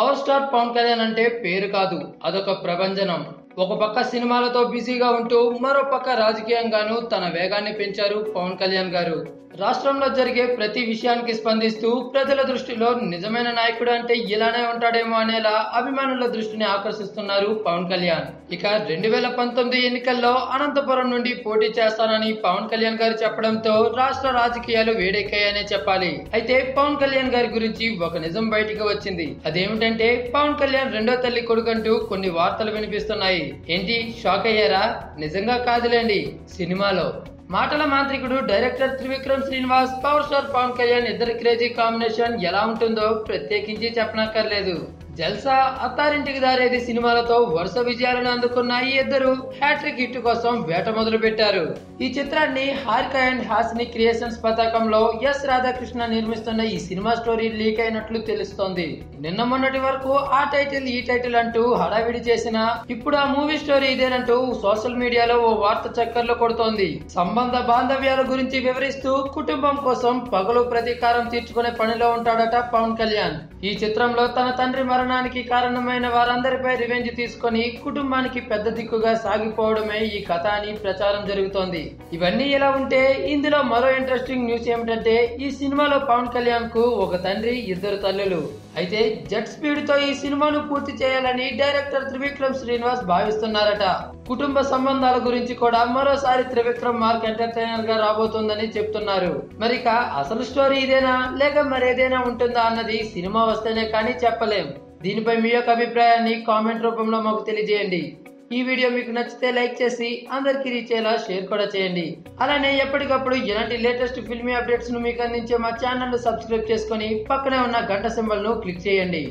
Power star Pawan Kalyan అంటే పేరు కాదు అదొక ప్రభంజనం. ఒక పక్క సినిమాలతో బిజీగా ఉంటూ మరో పక్క రాజకీయంగాను తన వేగాన్ని పెంచారు పవన్ కళ్యాణ్ గారు. రాష్ట్రంలో జరిగే ప్రతి విషయానికి స్పందిస్తూ ప్రజల దృష్టిలో నిజమైన నాయకుడు అంటే ఇలానే ఉంటాడేమో అనేలా అభిమానుల దృష్టిని ఆకర్షిస్తున్నారు పవన్ కళ్యాణ్. ఇక రెండు వేల పంతొమ్మిది ఎన్నికల్లో అనంతపురం నుండి పోటీ చేస్తానని పవన్ కళ్యాణ్ గారు చెప్పడంతో రాష్ట్ర రాజకీయాలు వేడెక్కాయనే చెప్పాలి. అయితే పవన్ కళ్యాణ్ గారి గురించి ఒక నిజం బయటికి వచ్చింది. అదేమిటంటే పవన్ కళ్యాణ్ రెండో తల్లి కొడుకంటూ కొన్ని వార్తలు వినిపిస్తున్నాయి. ఏంటి? షాక్ అయ్యారా? నిజంగా కాదులేండి. సినిమాలో మాటల మాంత్రికుడు director Trivikram Srinivas power star Pawan Kalyan ఇద్దరి క్రేజీ కాంబినేషన్ ఎలా ఉంటుందో ప్రత్యేకించి చెప్పనక్కర్లేదు. జల్సా అత్తారింటికి దారేది సినిమాలతో వరుస విజయాలను అందుకున్న ఈ ఇద్దరు హ్యాట్రిక్ హిట్ కోసం వేట మొదలు పెట్టారు ఈ చిత్రాన్ని హారిక అండ్ హాసిని క్రియేషన్స్ పతాకంలో ఎస్ రాధాకృష్ణ నిర్మిస్తున్న ఈ సినిమా స్టోరీ లీక్ అయినట్లు తెలుస్తోంది. నిన్న మొన్నటి వరకు ఆ టైటిల్ ఈ టైటిల్ అంటూ హడావిడి చేసిన ఇప్పుడు ఆ మూవీ స్టోరీ ఇదేనంటూ సోషల్ మీడియాలో ఓ వార్త చక్కర్లు కొడుతోంది. సంబంధ బాంధవ్యాల గురించి వివరిస్తూ కుటుంబం కోసం పగలు ప్రతీకారం తీర్చుకునే పనిలో ఉంటాడట పవన్ కళ్యాణ్. ఈ చిత్రంలో తన తండ్రి మరణానికి కారణమైన వారందరిపై రివెంజ్ తీసుకొని కుటుంబానికి పెద్ద దిక్కుగా సాగిపోవడమే ఈ కథ అని ప్రచారం జరుగుతోంది. ఇవన్నీ ఇలా ఉంటే ఇందులో మరో ఇంట్రెస్టింగ్ న్యూస్ ఏమిటంటే ఈ సినిమాలో పవన్ కళ్యాణ్కు ఒక తండ్రి ఇద్దరు తల్లులు. అయితే జెట్ స్పీడ్తో ఈ సినిమాను పూర్తి చేయాలని డైరెక్టర్ త్రివిక్రమ్ శ్రీనివాస్ భావిస్తున్నారట. కుటుంబ సంబంధాల గురించి కూడా మరోసారి త్రివిక్రమ్ మార్క్ ఎంటర్టైనర్గా రాబోతోందని చెప్తున్నారు. మరిక అసలు స్టోరీ ఇదేనా? లేక మరేదైనా ఉంటుందా అన్నది సినిమా వస్తేనే కానీ చెప్పలేం. దీనిపై మీ యొక్క అభిప్రాయాన్ని కామెంట్ రూపంలో మాకు తెలియజేయండి. ఈ వీడియో మీకు నచ్చితే లైక్ చేసి అందరికీ రీచ్ అయ్యేలా షేర్ కూడా చేయండి. అలానే ఎప్పటికప్పుడు ఇలాంటి లేటెస్ట్ ఫిల్మీ అప్డేట్స్ను మీకు అందించే మా ఛానల్ సబ్స్క్రైబ్ చేసుకొని పక్కనే ఉన్న గంట సింబల్ను క్లిక్ చేయండి.